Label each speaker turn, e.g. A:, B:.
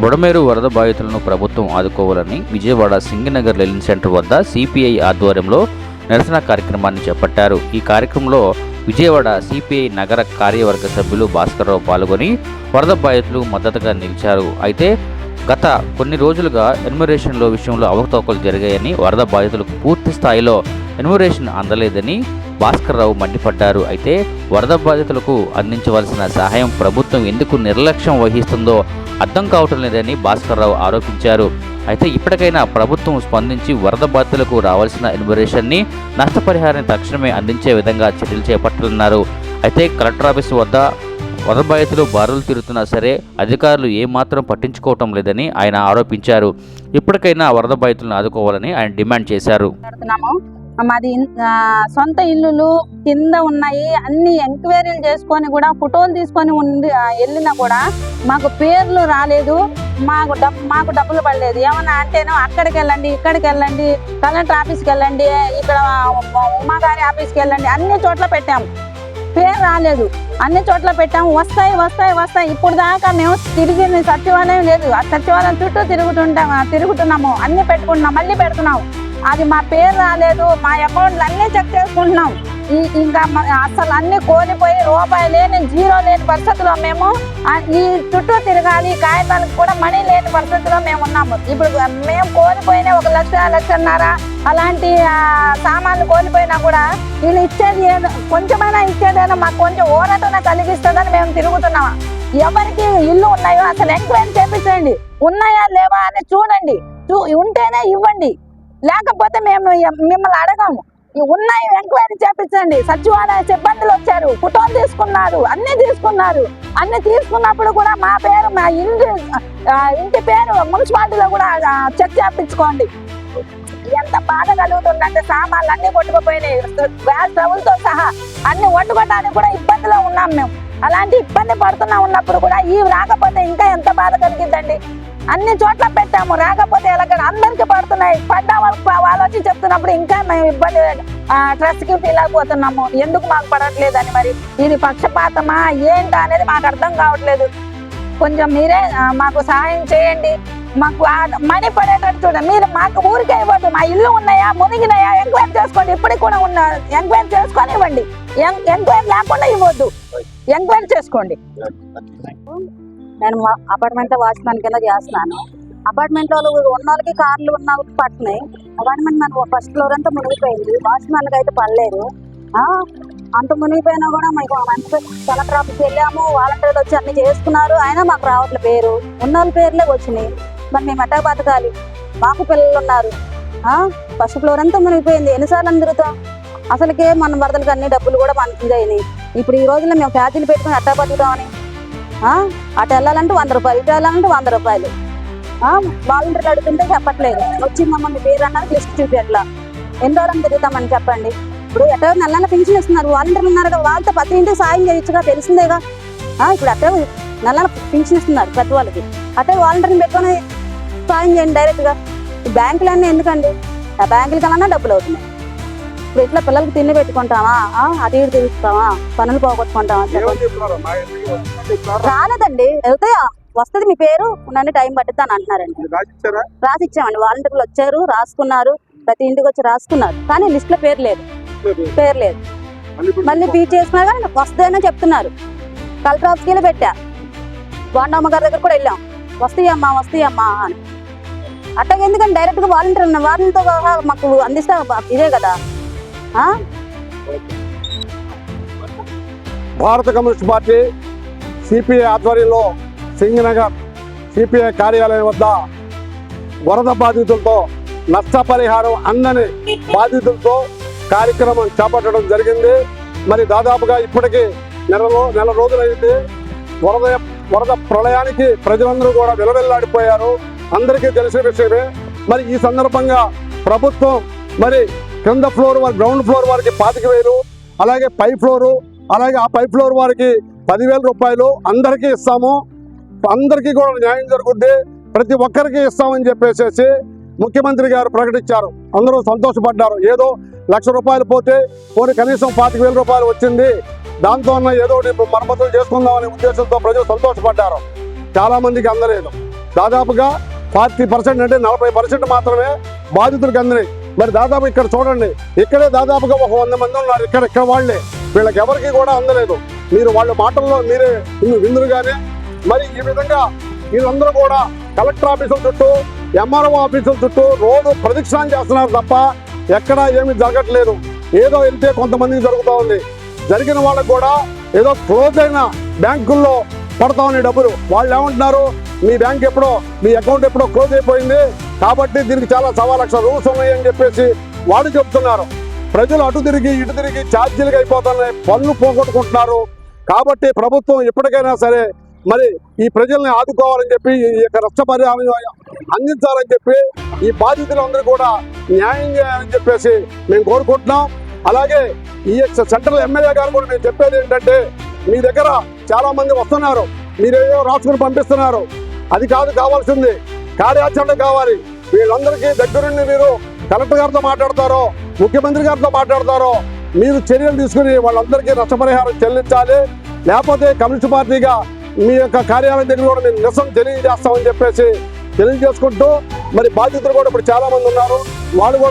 A: బుడమేరు వరద బాధితులను ప్రభుత్వం ఆదుకోవాలని విజయవాడ సింగనగర్ లెలిన్ సెంటర్ వద్ద సిపిఐ ఆధ్వర్యంలో నిరసన కార్యక్రమాన్ని చేపట్టారు. ఈ కార్యక్రమంలో విజయవాడ సిపిఐ నగర కార్యవర్గ సభ్యులు భాస్కర్రావు పాల్గొని వరద బాధితులు మద్దతుగా నిలిచారు. అయితే గత కొన్ని రోజులుగా ఎన్యుమరేషన్లో విషయంలో అవకతవకలు జరిగాయని వరద బాధితులకు పూర్తి స్థాయిలో ఎన్మరేషన్ అందలేదని భాస్కర్రావు మండిపడ్డారు. అయితే వరద బాధితులకు అందించవలసిన సహాయం ప్రభుత్వం ఎందుకు నిర్లక్ష్యం వహిస్తుందో అర్థం కావటం లేదని భాస్కర్రావు ఆరోపించారు. అయితే ఇప్పటికైనా ప్రభుత్వం స్పందించి వరద బాధితులకు రావాల్సిన ఎన్యుమరేషన్ని నష్టపరిహారాన్ని తక్షణమే అందించే విధంగా చర్యలు చేపట్టనున్నారు అయితే కలెక్టర్ ఆఫీస్ వద్ద వరద బాధితులు బారులు తిరుగుతున్నా సరే అధికారులు ఏమాత్రం పట్టించుకోవటం లేదని ఆయన ఆరోపించారు. ఇప్పటికైనా వరద బాధితులను ఆదుకోవాలని ఆయన డిమాండ్ చేశారు.
B: మాది సొంత ఇల్లులు కింద ఉన్నాయి. అన్ని ఎంక్వైరీలు చేసుకొని కూడా ఫోటోలు తీసుకొని ఉండి వెళ్ళినా కూడా మాకు పేర్లు రాలేదు. మాకు డబ్బు మాకు డబ్బులు పడలేదు. ఏమన్నా అంటేనో అక్కడికి వెళ్ళండి ఇక్కడికి వెళ్ళండి కలెక్టర్ ఆఫీస్కి వెళ్ళండి ఇక్కడ ఉమాగారి ఆఫీస్కి వెళ్ళండి అన్ని చోట్ల పెట్టాము పేరు రాలేదు. అన్ని చోట్ల పెట్టాము వస్తాయి వస్తాయి వస్తాయి. ఇప్పుడు దాకా మేము తిరిగి సచివాలయం లేదు. ఆ సచివాలయం చుట్టూ తిరుగుతుంటాము తిరుగుతున్నాము. అన్ని పెట్టుకుంటున్నాం. మళ్ళీ పెడుతున్నాము అది మా పేరు రాలేదు మా అకౌంట్లు అన్నీ చెక్ చేసుకుంటున్నాం. ఈ ఇంకా అసలు అన్ని కోల్పోయి రూపాయి లేని జీరో లేని పరిస్థితిలో మేము ఈ చుట్టూ తిరగాలి కాగితాలకు కూడా మనీ లేని పరిస్థితిలో మేము ఉన్నాము. ఇప్పుడు మేము కోల్పోయిన ఒక లక్ష లక్షన్నర అలాంటి సామాన్లు కోల్పోయినా కూడా వీళ్ళు ఇచ్చేది ఏదో కొంచెమైనా ఇచ్చేదైనా మాకు కొంచెం ఊరటన కలిగిస్తుందని మేము తిరుగుతున్నాం. ఎవరికి ఇల్లు ఉన్నాయో అసలు ఎంక్వైరీ చేపించండి. ఉన్నాయా లేవా అని చూడండి. చూ- ఉంటేనే ఇవ్వండి. లేకపోతే మేము మిమ్మల్ని అడగాము. ఉన్నాయి ఎంక్వైరీ చేపించండి. సచివాలయ సిబ్బందులు వచ్చారు. ఫోటోలు తీసుకున్నారు. అన్ని తీసుకున్నారు. అన్ని తీసుకున్నప్పుడు కూడా మా పేరు మా ఇంటి ఇంటి పేరు మున్సిపాలిటీలో కూడా చెక్ చేపించుకోండి. ఎంత బాధ కలుగుతుందంటే సామాన్లు అన్ని కొట్టుకుపోయినాయి. గ్యాస్ స్టవ్లతో సహా అన్ని వండుకోవడానికి కూడా ఇబ్బందిలో ఉన్నాం మేము. అలాంటి ఇబ్బంది పడుతున్నా ఉన్నప్పుడు కూడా ఈ రాకపోతే ఇంకా ఎంత బాధ కలిగిద్దండి? అన్ని చోట్ల పెట్టాము రాకపోతే ఎలాగ అందరికి పడుతున్నాయి. పడ్డ వాళ్ళకి వాళ్ళు వచ్చి చెప్తున్నప్పుడు ఇంకా మేము ఇబ్బంది ట్రస్ట్కి ఫీల్ అయిపోతున్నాము. ఎందుకు మాకు పడట్లేదని మరి? ఇది పక్షపాతమా? ఏంటా అనేది మాకు అర్థం కావట్లేదు. కొంచెం మీరే మాకు సహాయం చేయండి. మాకు ఆ మనీ పడేటట్టు చూడండి. మీరు మాకు ఊరికే ఇవ్వద్దు. మా ఇల్లు ఉన్నాయా? మునిగినాయా? ఎంక్వైరీ చేసుకోండి. ఇప్పటికి కూడా ఉన్న ఎంక్వైరీ చేసుకొని ఇవ్వండి. ఎంక్వైరీ లేకుండా ఇవ్వద్దు. ఎంక్వైరీ చేసుకోండి. నేను అపార్ట్మెంట్ వాచ్మెన్ కింద చేస్తున్నాను. అపార్ట్మెంట్ వాళ్ళు ఉన్న వాళ్ళకి కార్లు ఉన్న వాళ్ళకి పట్టినాయి. అపార్ట్మెంట్ మన ఫస్ట్ ఫ్లోర్ అంతా మునిగిపోయింది. వాచ్మెన్కి అయితే పడలేదు. అంత మునిగిపోయినా కూడా మీకు మంచి కలెక్టర్ ఆఫీస్కి వెళ్ళాము. వాలంటీర్లు వచ్చి అన్ని చేసుకున్నారు. అయినా మాకు రావట్లే పేరు. ఉన్న వాళ్ళ పేర్లే వచ్చినాయి. మరి మేము ఎట్టా బతకాలి? మాకు పిల్లలు ఉన్నారు. ఫస్ట్ ఫ్లోర్ అంతా మునిగిపోయింది. ఎన్నిసార్లు అని తిరుగుతాం? అసలుకే మన వరదలకి అన్ని డబ్బులు కూడా మనకి ఇదైనాయి ఇప్పుడు ఈ రోజుల్లో మేము ఫ్యాక్టరీలు పెట్టుకుని అట్టా బతుకుతామని? అటు వెళ్ళాలంటే వంద రూపాయలు ఇటు వెళ్ళాలంటే వంద రూపాయలు. వాలంటీర్లు అడుగుతుంటే చెప్పట్లేదు. వచ్చి మమ్మల్ని పేరు లిస్ట్ చూపి ఎట్లా ఎన్ని రోజులు తిరుగుతామని చెప్పండి. ఇప్పుడు ఎట్టో నెల నెల పెన్షన్ ఇస్తున్నారు. వాలంటీర్లు ఉన్నారు కదా వాళ్ళతో ప్రతి ఇంటికి సాయం చేయొచ్చుగా తెలిసిందేగా? ఇప్పుడు అట్టే నెల నెల పెన్షన్ ఇస్తున్నారు పెద్ద వాళ్ళకి. అట్టే వాలంటీర్ని పెట్టుకొని సాయం చేయండి డైరెక్ట్గా. బ్యాంకులన్నీ ఎందుకండి? ఆ బ్యాంకుల కన్నా డబ్బులు అవుతున్నాయి. ఇప్పుడు ఇట్లా పిల్లలకి తిండి పెట్టుకుంటామా? ఆ, అటు ఇటు తిరుగుతామా పనులు పోగొట్టుకుంటామా రాలేదండి. వెళ్తాయా వస్తుంది మీ పేరు నన్ను టైం పట్టిద్దాని అంటున్నారండి.
C: రాసిచ్చారా?
B: రాసి ఇచ్చామండి వాలంటీర్లు వచ్చారు రాసుకున్నారు ప్రతి ఇంటికి వచ్చి రాసుకున్నారు. కానీ లిస్ట్లో పేరు లేదు. పేరు లేదు. మళ్ళీ బీచ్ చేసినా కానీ వస్తాయని చెప్తున్నారు. కలెక్టర్ ఆఫీస్కి వెళ్ళి పెట్టా. బాండమ్మ గారి దగ్గర కూడా వెళ్ళాం. వస్తాయమ్మా వస్తాయమ్మా అని. అట్టగా ఎందుకంటే డైరెక్ట్గా వాలంటీర్ వారితో మాకు అందిస్తా ఇదే కదా?
C: భారత కమ్యూనిస్ట్ పార్టీ సిపిఐ ఆధ్వర్యంలో సింగనగర్ సిపిఐ కార్యాలయం వద్ద వరద బాధితులతో నష్టపరిహారం అందని బాధితులతో కార్యక్రమం చేపట్టడం జరిగింది. మరి దాదాపుగా ఇప్పటికీ నెలలో నెల రోజులైంది. వరద వరద ప్రళయానికి ప్రజలందరూ కూడా విలవెల్లాడిపోయారు. అందరికీ తెలిసిన విషయమే. మరి ఈ సందర్భంగా ప్రభుత్వం మరి కింద ఫ్లోర్ వారి గ్రౌండ్ ఫ్లోర్ వారికి పాతిక వేలు అలాగే పై ఫ్లోరు అలాగే ఆ పై ఫ్లోర్ వారికి పదివేల రూపాయలు అందరికీ ఇస్తాము. అందరికీ కూడా న్యాయం జరుగుద్ది. ప్రతి ఒక్కరికి ఇస్తామని చెప్పేసేసి ముఖ్యమంత్రి గారు ప్రకటించారు. అందరూ సంతోషపడ్డారు. ఏదో లక్ష రూపాయలు పోతే పోనీ కనీసం పాతిక వేల రూపాయలు వచ్చింది. దాంతో అన్న ఏదో మరమ్మతులు చేసుకుందామనే ఉద్దేశంతో ప్రజలు సంతోషపడ్డారు. చాలామందికి అందలేదు. దాదాపుగా ఫార్టీ పర్సెంట్ అంటే నలభై పర్సెంట్ మాత్రమే బాధితులకు అందినాయి. మరి దాదాపు ఇక్కడ చూడండి. ఇక్కడే దాదాపుగా ఒక వంద మంది ఉన్నారు. ఇక్కడ ఇక్కడ వాళ్ళే. వీళ్ళకి ఎవరికి కూడా అందలేదు. మీరు వాళ్ళ మాటల్లో మీరే ఇన్ని విందురుగానే మరి ఈ విధంగా వీళ్ళందరూ కూడా కలెక్టర్ ఆఫీసుల చుట్టూ ఎంఆర్ఓ ఆఫీసుల చుట్టూ రోడ్డు ప్రదక్షిణం చేస్తున్నారు తప్ప ఎక్కడా ఏమీ జరగట్లేదు. ఏదో వెళ్తే కొంతమందికి జరుగుతూ ఉంది. జరిగిన వాళ్ళకు కూడా ఏదో క్లోజ్ అయిన బ్యాంకుల్లో పడతా ఉన్నాయి డబ్బులు. వాళ్ళు ఏమంటున్నారు? మీ బ్యాంక్ ఎప్పుడో మీ అకౌంట్ ఎప్పుడో క్లోజ్ అయిపోయింది. కాబట్టి దీనికి చాలా సవా లక్షల రూల్స్ ఉన్నాయని చెప్పేసి వాళ్ళు చెప్తున్నారు. ప్రజలు అటు తిరిగి ఇటు తిరిగి ఛార్జీలుగా అయిపోతున్నాయి పనులు పోగొట్టుకుంటున్నారు. కాబట్టి ప్రభుత్వం ఎప్పటికైనా సరే మరి ఈ ప్రజల్ని ఆదుకోవాలని చెప్పి ఈ యొక్క నష్టపరిహారం అందించాలని చెప్పి ఈ బాధితులందరూ కూడా న్యాయం చేయాలని చెప్పేసి మేము కోరుకుంటున్నాం. అలాగే ఈ యొక్క సెంట్రల్ ఎమ్మెల్యే గారు కూడా మేము చెప్పేది ఏంటంటే మీ దగ్గర చాలా మంది వస్తున్నారు. మీరు ఏదో రాసుకుని పంపిస్తున్నారు. అది కాదు కావాల్సింది. కార్యాచరణ కావాలి. వీళ్ళందరికీ దగ్గరుండి మీరు కలెక్టర్ గారితో మాట్లాడతారో ముఖ్యమంత్రి గారితో మాట్లాడతారో మీరు చర్యలు తీసుకుని వాళ్ళందరికీ నష్టపరిహారం చెల్లించాలి. లేకపోతే కమ్యూనిస్ట్ పార్టీగా మీ యొక్క కార్యాలయం దగ్గర కూడా మేము నిరసన తెలియజేస్తామని చెప్పేసి తెలియజేసుకుంటూ మరి బాధితులు కూడా ఇప్పుడు చాలా మంది ఉన్నారు. వాళ్ళు కూడా